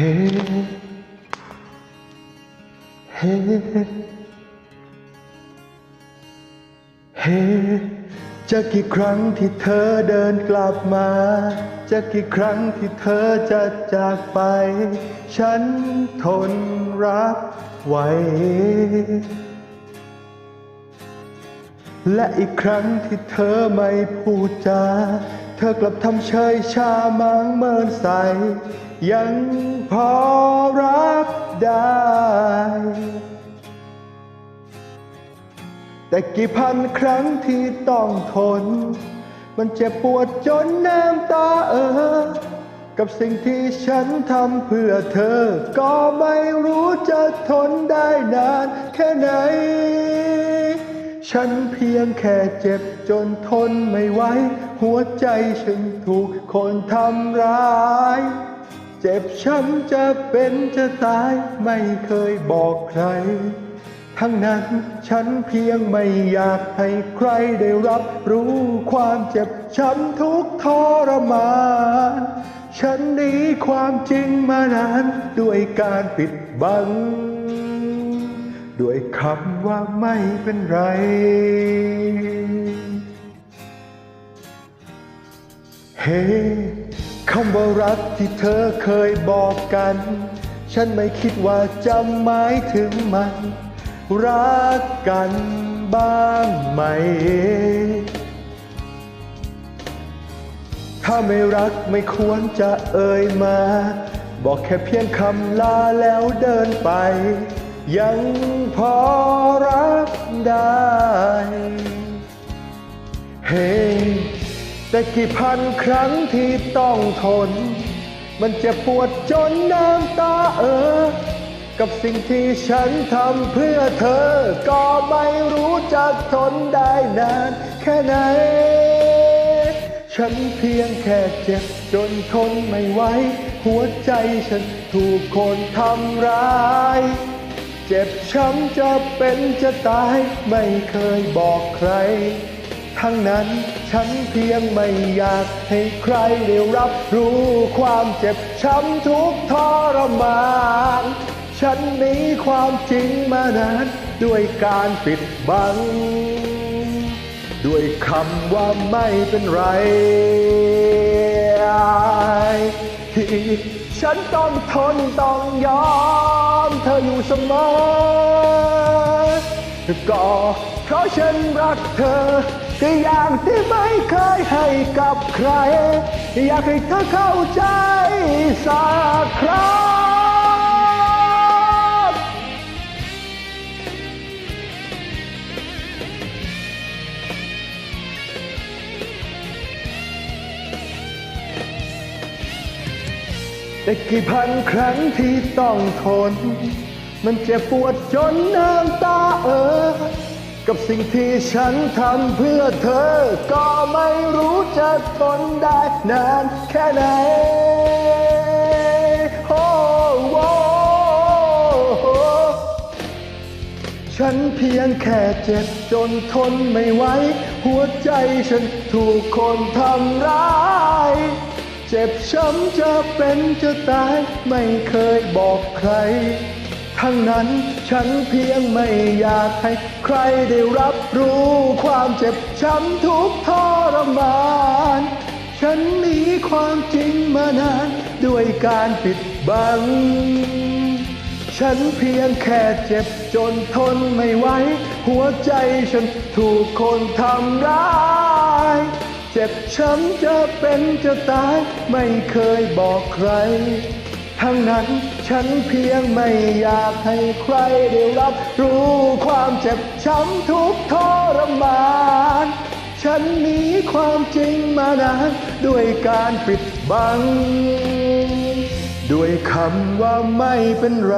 เฮ้เฮ้เฮ้จะกี่ครั้งที่เธอเดินกลับมา จะกี่ครั้งที่เธอจะจากไป ฉันทนรับไหวและอีกครั้งที่เธอไม่พูดจา เธอกลับทำเฉยชามางเมินใส ยังพอรับได้ แต่กี่พันครั้งที่ต้องทน มันเจ็บปวดจนน้ำตาเออ กับสิ่งที่ฉันทำเพื่อเธอ ก็ไม่รู้จะทนได้นานแค่ไหน ฉันเพียงแค่เจ็บจนทนไม่ไหว หัวใจฉันถูกคนทำร้าย เจ็บช้ำจะเป็นจะตายไม่เคยบอกใคร ทั้งนั้นฉันเพียงไม่อยากให้ใครได้รับรู้ความเจ็บช้ำทุกทรมานฉันหนีความจริงมานานด้วยการปิดบัง ด้วยคำว่าไม่เป็นไร เฮ้คำว่ารักที่เธอเคยบอกกัน ฉันไม่คิดว่าจะหมายถึงมัน รักกันบ้างไหม ถ้าไม่รักไม่ควรจะเอ่ยมา บอกแค่เพียงคำลาแล้วเดินไป ยังพอรับได้ เฮ้แต่กี่พันครั้งที่ต้องทน มันจะปวดจนน้ำตาเออ กับสิ่งที่ฉันทำเพื่อเธอ ก็ไม่รู้จะทนได้นานแค่ไหน ฉันเพียงแค่เจ็บจนทนไม่ไหว หัวใจฉันถูกคนทำร้าย เจ็บช้ำจะเป็นจะตายไม่เคยบอกใคร ทั้งนั้นฉันเพียงไม่อยากให้ใครได้รับรู้ความเจ็บช้ำทุกทรมานฉันหนีความจริงมานานด้วยการปิดบัง ด้วยคำว่าไม่เป็นไรที่ ฉันต้องทนต้องยอมเธออยู่เสมอ ก็เพราะฉันรักเธอก็อย่างที่ไม่เคยให้กับใคร อยากให้เธอเข้าใจสักครั้ง แต่กี่พันครั้งที่ต้องทน มันเจ็บปวดจนน้ำตาเออ กับสิ่งที่ฉันทำเพื่อเธอ ก็ไม่รู้จะทนได้นานแค่ไหนโอ้โอฉันเพียงแค่เจ็บจนทนไม่ไหว หัวใจฉันถูกคนทำร้าย เจ็บช้ำจะเป็นจะตายไม่เคยบอกใคร ทั้งนั้นฉันเพียงไม่อยากให้ใครได้รับรู้ความเจ็บช้ำทุกทรมาน ฉันหนีความจริงมานานด้วยการปิดบัง ฉันเพียงแค่เจ็บจนทนไม่ไหวหัวใจฉันถูกคนทำร้าย จ็บช้ำจะเป็นจะตายไม่เคยบอกใคร ทั้งนั้นฉันเพียงไม่อยากให้ใครได้รับ รู้ความเจ็บช้ำทุกทรมาน ฉันหนีความจริงมานานด้วยการปิดบัง ด้วยคำว่าไม่เป็นไร